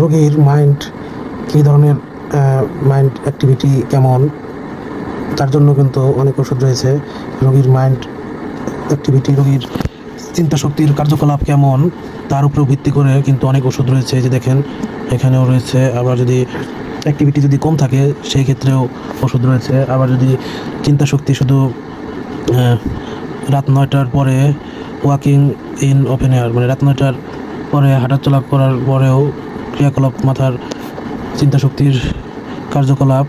রোগীর মাইন্ড কী ধরনের mind activity কেমন, তার জন্য কিন্তু অনেক ওষুধ রয়েছে। রোগীর মাইন্ড অ্যাক্টিভিটি রোগীর চিন্তা শক্তির কার্যকলাপ কেমন, তার উপরেও ভিত্তি করে কিন্তু অনেক ওষুধ রয়েছে। যে দেখেন, এখানেও রয়েছে, আবার যদি অ্যাক্টিভিটি যদি কম থাকে, সেই ক্ষেত্রেও ওষুধ রয়েছে। আবার যদি চিন্তা শক্তি শুধু রাত নয়টার পরে ওয়াকিং ইন ওপেন এয়ার মানে রাত নয়টার পরে হাঁটাচলা করার পরেও ক্রিয়াকলাপ মাথার চিন্তা শক্তির কার্যকলাপ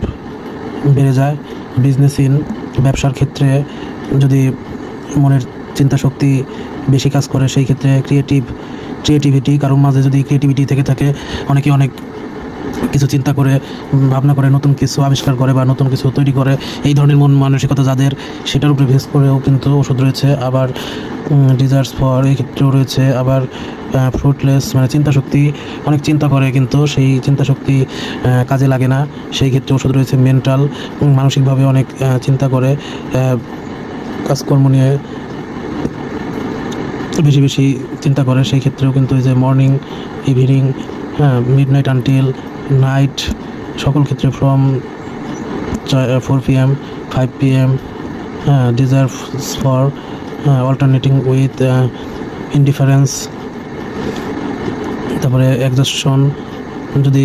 বেড়ে যায়। বিজনেস ইন ব্যবসার ক্ষেত্রে যদি মনের চিন্তা শক্তি বেশি কাজ করে, সেই ক্ষেত্রে ক্রিয়েটিভ ক্রিয়েটিভিটি কারোর মাঝে যদি ক্রিয়েটিভিটি থেকে থাকে, অনেকে অনেক কিছু চিন্তা করে, ভাবনা করে, নতুন কিছু আবিষ্কার করে বা নতুন কিছু তৈরি করে, এই ধরনের মন মানসিকতা যাদের, সেটার উপরে ভেস করেও কিন্তু ওষুধ রয়েছে। আবার ডিজার্টস ফর এই ক্ষেত্রেও রয়েছে। আবার ফ্রুটলেস মানে চিন্তা শক্তি অনেক চিন্তা করে কিন্তু সেই চিন্তা শক্তি কাজে লাগে না। সেই ক্ষেত্রে ওষুধ রয়েছে মেন্টাল মানসিকভাবে অনেক চিন্তা করে কাজকর্ম নিয়ে বেশি বেশি চিন্তা করে। সেই ক্ষেত্রেও কিন্তু এই যে মর্নিং ইভিনিং হ্যাঁ মিড নাইট আনটিল নাইট সকল ক্ষেত্রে from four P M five P M হ্যাঁ deserve for alternating with indifference তারপরে এক্সশন যদি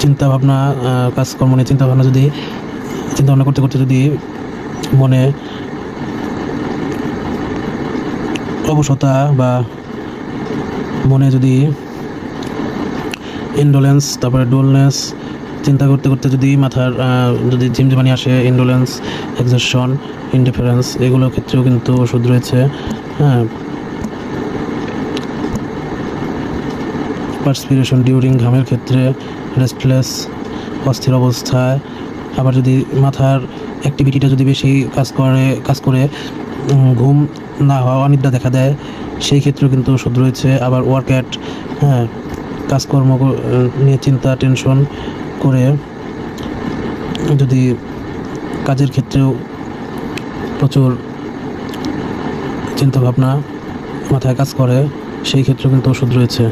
চিন্তা ভাবনা কাজকর্ম নিয়ে চিন্তা ভাবনা যদি চিন্তা ভাবনা করতে করতে যদি মনে অবসতা বা মনে যদি ইন্ডোলেন্স তারপরে ডোলনেস চিন্তা করতে করতে যদি মাথার যদি ঝিমঝিমানি আসে ইন্ডোলেন্স এক্সারশন ইনডিফারেন্স এগুলোর ক্ষেত্রেও কিন্তু ওষুধ রয়েছে হ্যাঁ। পার্সপিরেশন ডিউরিং ঘামের ক্ষেত্রে রেস্টলেস অস্থির অবস্থায়। আবার যদি মাথার অ্যাক্টিভিটিটা যদি বেশি কাজ করে কাজ করে ঘুম না হওয়া, অনিদ্রা দেখা দেয়, সেই ক্ষেত্রেও কিন্তু ওষুধ রয়েছে। আবার ওয়ার্ক অ্যাট হ্যাঁ কাজকর্ম নিয়ে চিন্তা টেনশন করে যদি কাজের ক্ষেত্রেও প্রচুর চিন্তাভাবনা মাথায় কাজ করে, সেই ক্ষেত্রেও কিন্তু ওষুধ রয়েছে।